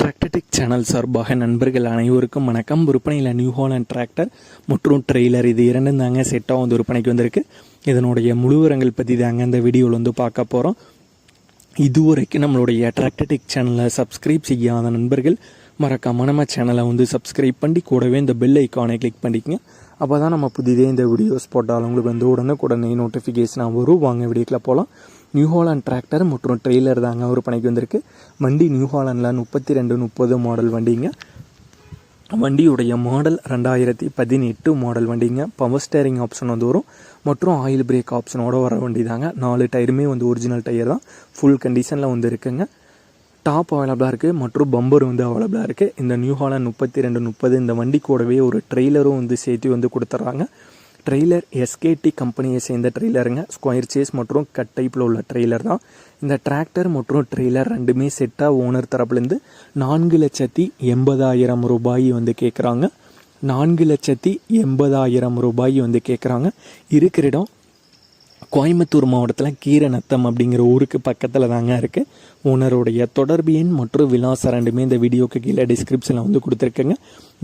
டிராக்டடிக் channel சார்பாக நண்பர்கள் அனைவருக்கும் வணக்கம். விற்பனையில் நியூ ஹாலண்ட் டிராக்டர் மற்றும் ட்ரெய்லர் இது இரண்டும் தாங்க செட்டாக வந்து விற்பனைக்கு வந்திருக்கு. இதனுடைய முழுவரங்கள் பற்றி தாங்க இந்த வீடியோவில் வந்து பார்க்க போகிறோம் இதுவரைக்கும் நம்மளுடைய டிராக்டடிக் சேனலை சப்ஸ்கிரைப் செய்யாத நண்பர்கள் மறக்காம நம்ம சேனலை வந்து சப்ஸ்கிரைப் பண்ணி கூடவே இந்த பெல் ஐக்கானை கிளிக் பண்ணிக்கங்க. அப்போ தான் நம்ம புதிதே இந்த வீடியோஸ் போட்டாலும் உங்களுக்கு வந்து உடனே உடனே நோட்டிஃபிகேஷனாக வரும். வாங்க வீடியோக்கில் போகலாம் நியூ ஹாலாண்ட் டிராக்டர் மற்றும் ட்ரெய்லர் தாங்க விற்பனைக்கு வந்திருக்கு. வண்டி நியூ ஹாலாண்டில் முப்பத்தி ரெண்டு முப்பது மாடல் வண்டிங்க. வண்டியுடைய மாடல் ரெண்டாயிரத்தி பதினெட்டு மாடல் வண்டிங்க. பவர் ஸ்டேரிங் ஆப்ஷன் வந்து வரும். மற்றும் ஆயில் பிரேக் ஆப்ஷனோட வர வண்டி தாங்க. நாலு டயருமே வந்து ஒரிஜினல் டயர் தான். ஃபுல் கண்டிஷனில் வந்து இருக்குங்க. டாப் அவைலபிளாக இருக்குது மற்றும் பம்பர் வந்து அவைலபிளாக இருக்குது இந்த நியூ ஹாலண்ட் முப்பத்தி ரெண்டு முப்பது இந்த வண்டி கூடவே ஒரு ட்ரெய்லரும் வந்து சேர்த்து வந்து கொடுத்துட்றாங்க ட்ரெய்லர் எஸ்கேடி கம்பெனியை சேர்ந்த ட்ரெய்லருங்க. ஸ்கொயர் சேஸ் மற்றும் கட் டைப்பில் உள்ள ட்ரெய்லர் தான். இந்த டிராக்டர் மற்றும் ட்ரெய்லர் ரெண்டுமே செட்டாக ஓனர் தரப்புலேருந்து நான்கு லட்சத்தி எண்பதாயிரம் ரூபாய் வந்து கேட்குறாங்க நான்கு லட்சத்தி எண்பதாயிரம் ரூபாய் வந்து கேட்குறாங்க இருக்கிற இடம் கோயம்புத்தூர் மாவட்டத்தில் கீரநத்தம் அப்படிங்கிற ஊருக்கு பக்கத்தில் தாங்க இருக்குது ஓனருடைய தொடர்பு எண் மற்றும் விலாசம் ரெண்டுமே இந்த வீடியோக்கு கீழே டிஸ்கிரிப்ஷனில் வந்து கொடுத்துருக்கேங்க.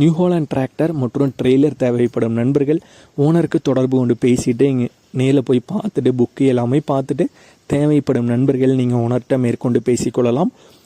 நியூ ஹாலண்ட் டிராக்டர் மற்றும் ட்ரெய்லர் தேவைப்படும் நண்பர்கள் ஓனருக்கு தொடர்பு கொண்டு பேசிட்டு இங்கே நேரில் போய் பார்த்துட்டு புக்கு எல்லாமே பார்த்துட்டு தேவைப்படும் நண்பர்கள் நீங்கள் ஓனர்கிட்ட மேற்கொண்டு பேசிக்கொள்ளலாம்.